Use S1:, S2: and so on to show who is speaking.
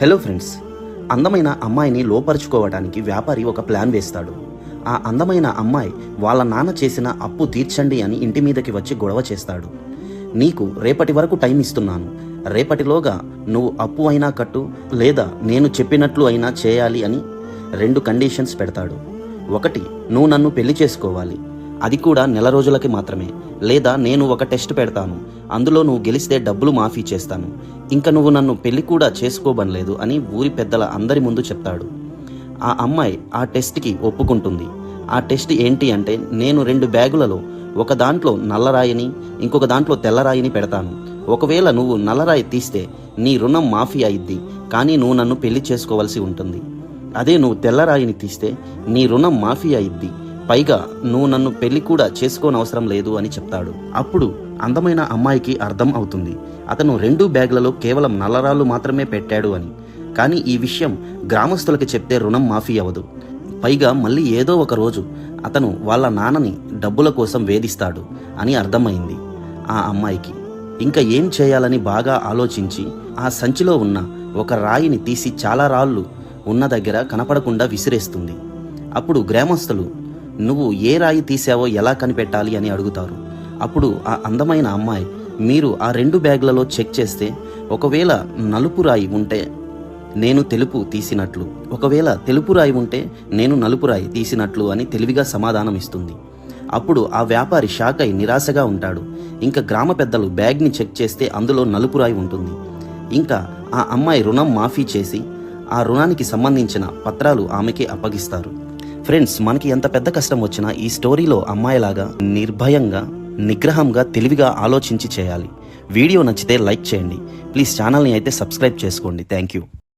S1: Hello friends అందమైన అమ్మాయిని లోపరుచుకోవడానికి వ్యాపారి ఒక ప్లాన్ వేస్తాడు. ఆ అందమైన అమ్మాయి వాళ్ళ నాన్న చేసిన అప్పు తీర్చండి అని ఇంటి మీదకి వచ్చి గొడవ చేస్తాడు. నీకు రేపటి వరకు టైం ఇస్తున్నాను. రేపటిలోగా నువ్వు అప్పు అయినా కట్టు లేదా నేను చెప్పినట్లు అయినా చేయాలి అని రెండు కండిషన్స్ పెడతాడు. ఒకటి నువ్వు నన్ను పెళ్ళి చేసుకోవాలి. అది కూడా నెల రోజులకి మాత్రమే. లేదా నేను ఒక టెస్ట్ పెడతాను. అందులో నువ్వు గెలిస్తే డబ్బులు మాఫీ చేస్తాను. ఇంకా నువ్వు నన్ను పెళ్ళి కూడా చేసుకోబనలేదు అని ఊరి పెద్దల అందరి ముందు చెప్తాడు. ఆ అమ్మాయి ఆ టెస్ట్కి ఒప్పుకుంటుంది. ఆ టెస్ట్ ఏంటి అంటే నేను రెండు బ్యాగులలో ఒక దాంట్లో నల్లరాయిని ఇంకొక దాంట్లో తెల్లరాయిని పెడతాను. ఒకవేళ నువ్వు నల్లరాయి తీస్తే నీ రుణం మాఫీ అయిద్ది కానీ నువ్వు నన్ను పెళ్ళి చేసుకోవాల్సి ఉంటుంది. అదే నువ్వు తెల్లరాయిని తీస్తే నీ రుణం మాఫీ అయిద్ది. పైగా నువ్వు నన్ను పెళ్ళి కూడా చేసుకోనవసరం లేదు అని చెప్తాడు. అప్పుడు అందమైన అమ్మాయికి అర్థం అవుతుంది. అతను రెండు బ్యాగులలో కేవలం నల్లరాళ్ళు మాత్రమే పెట్టాడు అని. కానీ ఈ విషయం గ్రామస్తులకి చెప్తే రుణం మాఫీ అవ్వదు. పైగా మళ్ళీ ఏదో ఒక రోజు అతను వాళ్ళ నాన్నని డబ్బుల కోసం వేధిస్తాడు అని అర్థమైంది ఆ అమ్మాయికి. ఇంకా ఏం చేయాలని బాగా ఆలోచించి ఆ సంచిలో ఉన్న ఒక రాయిని తీసి చాలా రాళ్ళు ఉన్న దగ్గర కనపడకుండా విసిరేస్తుంది. అప్పుడు గ్రామస్తులు నువ్వు ఏ రాయి తీసావో ఎలా కనిపెట్టాలి అని అడుగుతారు. అప్పుడు ఆ అందమైన అమ్మాయి మీరు ఆ రెండు బ్యాగులలో చెక్ చేస్తే ఒకవేళ నలుపు రాయి ఉంటే నేను తెలుపు తీసినట్లు. ఒకవేళ తెలుపు రాయి ఉంటే నేను నలుపు రాయి తీసినట్లు అని తెలివిగా సమాధానం ఇస్తుంది. అప్పుడు ఆ వ్యాపారి షాక్ అయి నిరాశగా ఉంటాడు. ఇంకా గ్రామ పెద్దలు బ్యాగ్ని చెక్ చేస్తే అందులో నలుపు రాయి ఉంటుంది. ఇంకా ఆ అమ్మాయి రుణం మాఫీ చేసి ఆ రుణానికి సంబంధించిన పత్రాలు ఆమెకి అప్పగిస్తారు. ఫ్రెండ్స్ మనకి ఎంత పెద్ద కష్టం వచ్చినా ఈ స్టోరీలో అమ్మాయిలాగా నిర్భయంగా నిగ్రహంగా తెలివిగా ఆలోచించి చేయాలి. వీడియో నచ్చితే లైక్ చేయండి. ప్లీజ్ ఛానల్ని అయితే సబ్స్క్రైబ్ చేసుకోండి. Thank you